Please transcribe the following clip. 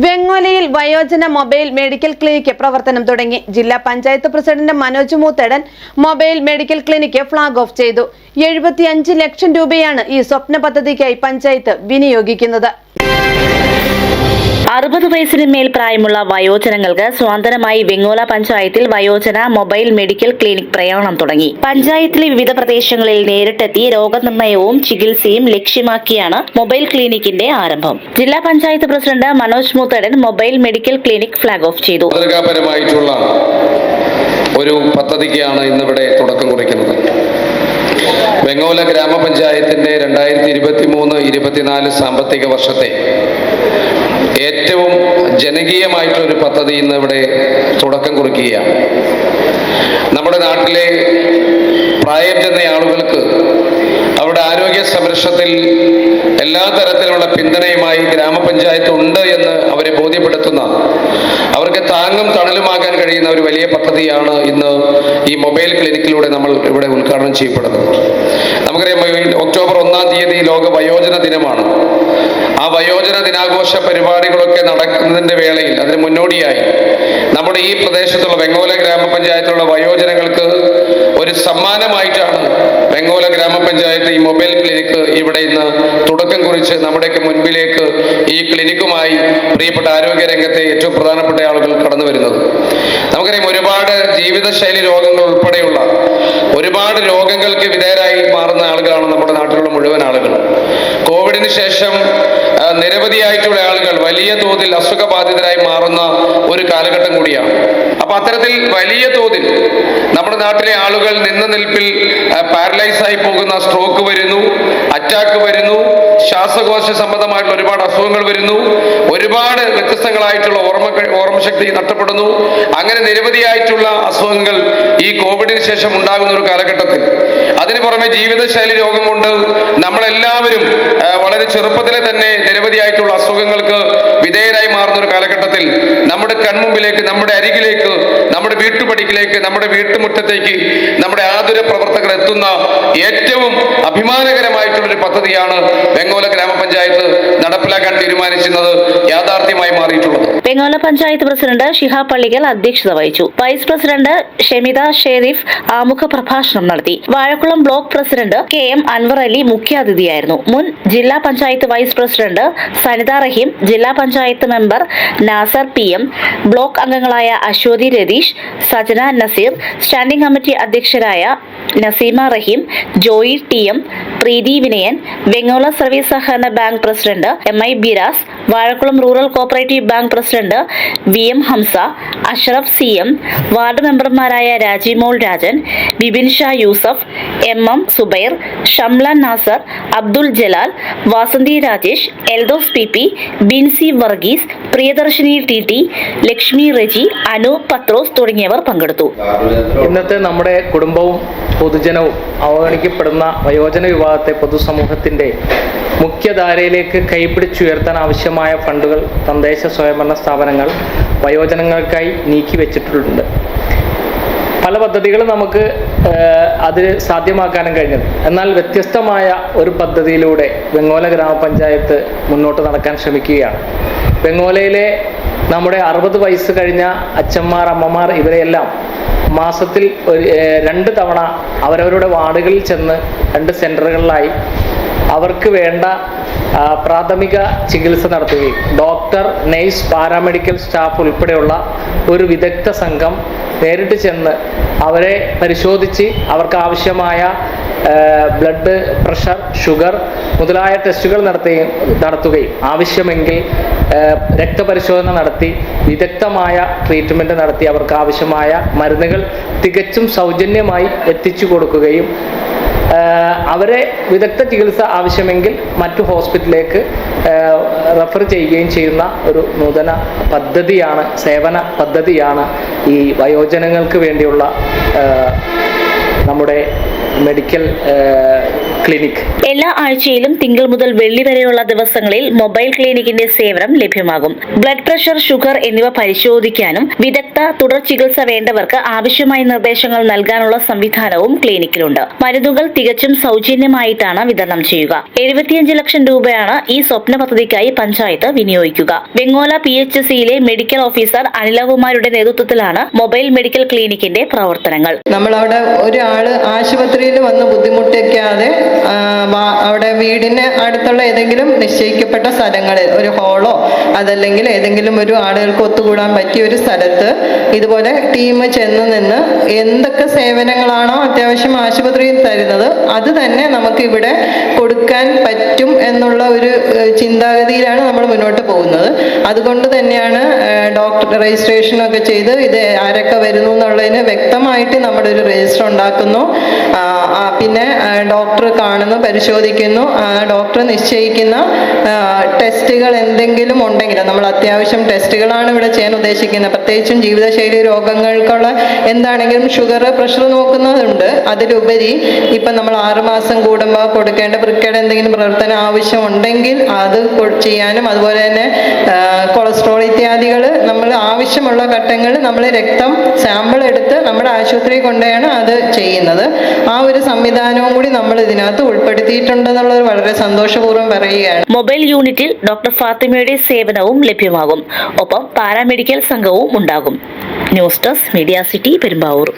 വെങ്ങോലയിൽ വയോജന mobile medical clinic പ്രവർത്തനം തുടങ്ങി. ജില്ലാ panchayat president Manoj Moothadan mobile medical clinic flag off ചെയ്തു. എഴുപത്തിയഞ്ച് ലക്ഷം രൂപയാണ് ഈ സ്വപ്ന പദ്ധതിക്കായി പഞ്ചായത്ത് വിനിയോഗിക്കുന്നത്. അറുപത് വയസ്സിന് മേൽ പ്രായമുള്ള വയോജനങ്ങൾക്ക് സ്വാതന്ത്ര്യമായി വെങ്ങോല പഞ്ചായത്തിൽ വയോജന മൊബൈൽ മെഡിക്കൽ ക്ലിനിക് പ്രയാണം തുടങ്ങി. പഞ്ചായത്തിലെ വിവിധ പ്രദേശങ്ങളിൽ നേരിട്ടെത്തി രോഗനിർണയവും ചികിത്സയും ലക്ഷ്യമാക്കിയാണ് മൊബൈൽ ക്ലിനിക്കിന്റെ ആരംഭം. ജില്ലാ panchayat president Manoj Moothadan mobile medical clinic flag off ചെയ്തു. ഒരു പദ്ധതിക്കാണ് ഇന്നിവിടെ തുടക്കം കുറിക്കുന്നത്. വെങ്ങോല ഗ്രാമപഞ്ചായത്തിന്റെ രണ്ടായിരത്തി ഇരുപത്തി മൂന്ന് ഇരുപത്തിനാല് സാമ്പത്തിക വർഷത്തെ ഏറ്റവും ജനകീയമായിട്ടൊരു പദ്ധതി ഇന്ന് ഇവിടെ തുടക്കം കുറിക്കുകയാണ്. നമ്മുടെ നാട്ടിലെ പ്രായം ചെന്ന ആളുകൾക്ക് അവരുടെ ആരോഗ്യ സംരക്ഷണത്തിൽ എല്ലാ തരത്തിലുള്ള പിന്തുണയുമായി ഗ്രാമപഞ്ചായത്ത് ഉണ്ട് എന്ന് അവരെ ബോധ്യപ്പെടുത്തുന്ന അവർക്ക് താങ്ങും തണലുമാകാൻ കഴിയുന്ന ഒരു വലിയ പദ്ധതിയാണ് ഇന്ന് ഈ മൊബൈൽ ക്ലിനിക്കിലൂടെ നമ്മൾ ഇവിടെ ഉദ്ഘാടനം ചെയ്യപ്പെടുന്നത്. നമുക്കറിയാം ഒക്ടോബർ ഒന്നാം തീയതി ലോക വയോജന ദിനമാണ്. ആ വയോജന ദിനാഘോഷ പരിപാടികളൊക്കെ നടക്കുന്നതിന്റെ വേളയിൽ അതിന് മുന്നോടിയായി നമ്മുടെ ഈ പ്രദേശത്തുള്ള വെങ്ങോല ഗ്രാമപഞ്ചായത്തിലുള്ള വയോജനങ്ങൾക്ക് ഒരു സമ്മാനമായിട്ടാണ് വെങ്ങോല ഗ്രാമപഞ്ചായത്ത് ഈ മൊബൈൽ ക്ലിനിക്ക് ഇവിടെ ഇന്ന് തുടക്കം കുറിച്ച് നമ്മുടെയൊക്കെ മുൻപിലേക്ക് ഈ ക്ലിനിക്കുമായി പ്രിയപ്പെട്ട ആരോഗ്യ രംഗത്തെ ഏറ്റവും പ്രധാനപ്പെട്ട ആളുകൾ കടന്നു വരുന്നത്. നമുക്കറിയാം ഒരുപാട് ജീവിതശൈലി രോഗങ്ങൾ ഉൾപ്പെടെയുള്ള ഒരുപാട് രോഗങ്ങൾക്ക് വിധേയരായി മാറുന്ന ആളുകളാണ് നമ്മുടെ നാട്ടിലുള്ള മുഴുവൻ ആളുകൾ. കോവിഡിന് ശേഷം നിരവധിയായിട്ടുള്ള ആളുകൾ വലിയ തോതിൽ അസുഖബാധിതരായി മാറുന്ന ഒരു കാലഘട്ടം കൂടിയാണ്. അപ്പൊ അത്തരത്തിൽ വലിയ തോതിൽ നമ്മുടെ നാട്ടിലെ ആളുകൾ നിന്ന നിൽപ്പിൽ പാരലൈസ് ആയി പോകുന്ന സ്ട്രോക്ക് വരുന്നു. അറ്റാക്ക് വരുന്നു. ശ്വാസകോശ സംബന്ധമായിട്ടുള്ള ഒരുപാട് അസുഖങ്ങൾ വരുന്നു. ഒരുപാട് വ്യത്യസ്തങ്ങളായിട്ടുള്ള ഓർമ്മ ഓർമ്മശക്തി നഷ്ടപ്പെടുന്നു. അങ്ങനെ നിരവധിയായിട്ടുള്ള അസുഖങ്ങൾ ഈ കോവിഡിന് ശേഷം ഉണ്ടാകുന്ന ഒരു കാലഘട്ടത്തിൽ. അതിന് പുറമെ ജീവിതശൈലി രോഗം കൊണ്ട് നമ്മളെല്ലാവരും വളരെ ചെറുപ്പത്തിലെ തന്നെ നിരവധിയായിട്ടുള്ള അസുഖങ്ങൾക്ക് വിധേയരായി മാറുന്ന ഒരു കാലഘട്ടത്തിൽ നമ്മുടെ കൺമുമ്പിലേക്ക് നമ്മുടെ അരികിലേക്ക് നമ്മുടെ വീട്ടുപടിക്കിലേക്ക് നമ്മുടെ വീട്ടുമുറ്റത്തേക്ക് നമ്മുടെ ആതുര പ്രവർത്തകർ എത്തുന്ന ഏറ്റവും അഭിമാനകരമായിട്ടുള്ള ഒരു പദ്ധതിയാണ് വെങ്ങോല ഗ്രാമപഞ്ചായത്ത് നടപ്പിലാക്കാൻ തീരുമാനിച്ചിരുന്നത് യാഥാർത്ഥ്യമായി മാറിയിട്ടുള്ളത്. വെങ്ങോല പഞ്ചായത്ത് പ്രസിഡന്റ് ഷിഹാബ് പള്ളിക്കൽ അധ്യക്ഷത വഹിച്ചു. വൈസ് പ്രസിഡന്റ് ഷെമിത ഷെരീഫ് ആമുഖ പ്രഭാഷണം നടത്തി. Vazhakkulam block president K M Anwar Ali മുഖ്യാതിഥിയായിരുന്നു. മുൻ ജില്ലാ പഞ്ചായത്ത് വൈസ് പ്രസിഡന്റ് സനിത റഹീം ജില്ലാ panchayat member Nasar P M block അംഗങ്ങളായ Aswathy Ratheesh Sajana Naseer standing committee അധ്യക്ഷരായ Naseema Rahim Joy T M Preethi Vinayan Vengola service സഹകരണ bank president M I Biraz Vazhakkulam rural cooperative bank president V M Hamsa Ashraf C M ward മെമ്പർമാരായ Rajimol Rajan Bibin Sha Yusuf M M Subair Shamla Nasar Abdul Jalal Vasanthi Rajesh Eldose P P Binsi Varghese Priyadarshini T T Lakshmi Reji Anu Pathros തുടങ്ങിയവർ പങ്കെടുത്തു. ഇന്നത്തെ നമ്മുടെ കുടുംബവും പൊതുജനവും അവഗണിക്കപ്പെടുന്ന വയോജന വിഭാഗത്തെ പൊതുസമൂഹത്തിന്റെ മുഖ്യധാരയിലേക്ക് കൈപിടിച്ചുയർത്താൻ ആവശ്യമായ ഫണ്ടുകൾ തദ്ദേശ സ്വയംഭരണ സ്ഥാപനങ്ങൾ വയോജനങ്ങൾക്കായി നീക്കി വെച്ചിട്ടുണ്ട്. പല പദ്ധതികളും നമുക്ക് അത് സാധ്യമാക്കാനും കഴിഞ്ഞത്. എന്നാൽ വ്യത്യസ്തമായ ഒരു പദ്ധതിയിലൂടെ വെങ്ങോല ഗ്രാമപഞ്ചായത്ത് മുന്നോട്ട് നടക്കാൻ ശ്രമിക്കുകയാണ്. വെങ്ങോലയിലെ നമ്മുടെ അറുപത് വയസ്സ് കഴിഞ്ഞ അച്ഛന്മാർ അമ്മമാർ ഇവരെയെല്ലാം മാസത്തിൽ ഒരു രണ്ട് തവണ അവരവരുടെ വാർഡുകളിൽ ചെന്ന് രണ്ട് സെന്ററുകളിലായി അവർക്ക് വേണ്ട പ്രാഥമിക ചികിത്സ നടത്തുകയും. ഡോക്ടർ നേഴ്സ് പാരാമെഡിക്കൽ സ്റ്റാഫ് ഉൾപ്പെടെയുള്ള ഒരു വിദഗ്ധ സംഘം നേരിട്ട് ചെന്ന് അവരെ പരിശോധിച്ച് അവർക്ക് ആവശ്യമായ ബ്ലഡ് പ്രഷർ ഷുഗർ മുതലായ ടെസ്റ്റുകൾ നടത്തുകയും നടത്തുകയും. ആവശ്യമെങ്കിൽ രക്തപരിശോധന നടത്തി വിദഗ്ധമായ ട്രീറ്റ്മെന്റ് നടത്തി അവർക്ക് ആവശ്യമായ മരുന്നുകൾ തികച്ചും സൗജന്യമായി എത്തിച്ചു കൊടുക്കുകയും അവരെ വിദഗ്ധ ചികിത്സ ആവശ്യമെങ്കിൽ മറ്റു ഹോസ്പിറ്റലിലേക്ക് റഫർ ചെയ്യുകയും ചെയ്യുന്ന ഒരു നൂതന പദ്ധതിയാണ് സേവന പദ്ധതിയാണ് ഈ വയോജനങ്ങൾക്ക് വേണ്ടിയുള്ള നമ്മുടെ മെഡിക്കൽ ക്ലിനിക്. എല്ലാ ആഴ്ചയിലും തിങ്കൾ മുതൽ വെള്ളി വരെയുള്ള ദിവസങ്ങളിൽ മൊബൈൽ ക്ലിനിക്കിന്റെ സേവനം ലഭ്യമാകും. ബ്ലഡ് പ്രഷർ ഷുഗർ എന്നിവ പരിശോധിക്കാനും വിദഗ്ധ തുടർ ചികിത്സ വേണ്ടവർക്ക് ആവശ്യമായ നിർദ്ദേശങ്ങൾ നൽകാനുള്ള സംവിധാനവും ക്ലിനിക്കിലുണ്ട്. മരുന്നുകൾ തികച്ചും സൗജന്യമായിട്ടാണ് വിതരണം ചെയ്യുക. എഴുപത്തിയഞ്ച് ലക്ഷം രൂപയാണ് ഈ സ്വപ്ന പദ്ധതിക്കായി പഞ്ചായത്ത് വിനിയോഗിക്കുക. വെങ്ങോല പി എച്ച് സിയിലെ മെഡിക്കൽ ഓഫീസർ അനിലകുമാരുടെ നേതൃത്വത്തിലാണ് മൊബൈൽ മെഡിക്കൽ ക്ലിനിക്കിന്റെ പ്രവർത്തനങ്ങൾ. നമ്മളവിടെ ഒരാൾ ആശുപത്രിയിൽ വന്ന് ബുദ്ധിമുട്ടിക്കാതെ അവിടെ വീടിന് അടുത്തുള്ള ഏതെങ്കിലും നിശ്ചയിക്കപ്പെട്ട സ്ഥലങ്ങളിൽ ഒരു ഹോളോ അതല്ലെങ്കിൽ ഏതെങ്കിലും ഒരു ആളുകൾക്ക് ഒത്തുകൂടാൻ പറ്റിയ ഒരു സ്ഥലത്ത് ഇതുപോലെ ടീം ചെന്ന് നിന്ന് എന്തൊക്കെ സേവനങ്ങളാണോ അത്യാവശ്യം ആശുപത്രിയിൽ തരുന്നത് അത് തന്നെ നമുക്ക് ഇവിടെ കൊടുക്കാൻ പറ്റും എന്നുള്ള ഒരു ചിന്താഗതിയിലാണ് നമ്മൾ മുന്നോട്ട് പോകുന്നത്. അതുകൊണ്ട് തന്നെയാണ് ഡോക്ടർ രജിസ്ട്രേഷനൊക്കെ ചെയ്ത് ഇത് ആരൊക്കെ വരുന്നു എന്നുള്ളതിന് വ്യക്തമായിട്ട് നമ്മളൊരു രജിസ്റ്റർ ഉണ്ടാക്കുന്നു. പിന്നെ ഡോക്ടർ കാണുന്നു പരിശോധിക്കുന്നു. ഡോക്ടർ നിശ്ചയിക്കുന്ന ടെസ്റ്റുകൾ എന്തെങ്കിലും ഉണ്ടെങ്കിൽ നമ്മൾ അത്യാവശ്യം ടെസ്റ്റുകളാണ് ഇവിടെ ചെയ്യാൻ ഉദ്ദേശിക്കുന്നത്. പ്രത്യേകിച്ചും ജീവിതശൈലി രോഗങ്ങൾക്കുള്ള എന്താണെങ്കിലും ഷുഗർ പ്രഷർ നോക്കുന്നതുണ്ട് അതിലുപരി ഇപ്പം നമ്മൾ ആറുമാസം കൂടുമ്പോൾ കൊടുക്കേണ്ട വൃക്കയുടെ എന്തെങ്കിലും പ്രവർത്തനം ആവശ്യമുണ്ടെങ്കിൽ അത് ചെയ്യാനും അതുപോലെ തന്നെ കൊളസ്ട്രോൾ ആവശ്യമുള്ള ഘട്ടങ്ങളിൽ നമ്മൾ രക്തം സാമ്പിൾ എടുത്ത് നമ്മുടെ ആശുപത്രിയിൽ കൊണ്ടുപോയാണ് അത് ചെയ്യുന്നത്. ആ ഒരു സംവിധാനവും കൂടി നമ്മൾ ഇതിനകത്ത് ഉൾപ്പെടുത്തിയിട്ടുണ്ടെന്നുള്ളത് വളരെ സന്തോഷപൂർവം പറയുകയാണ്. മൊബൈൽ യൂണിറ്റിൽ ഡോക്ടർ ഫാത്തിമയുടെ സേവനവും ലഭ്യമാകും. ഒപ്പം പാരാമെഡിക്കൽ സംഘവും ഉണ്ടാകും. News desk media city Perumbavoor.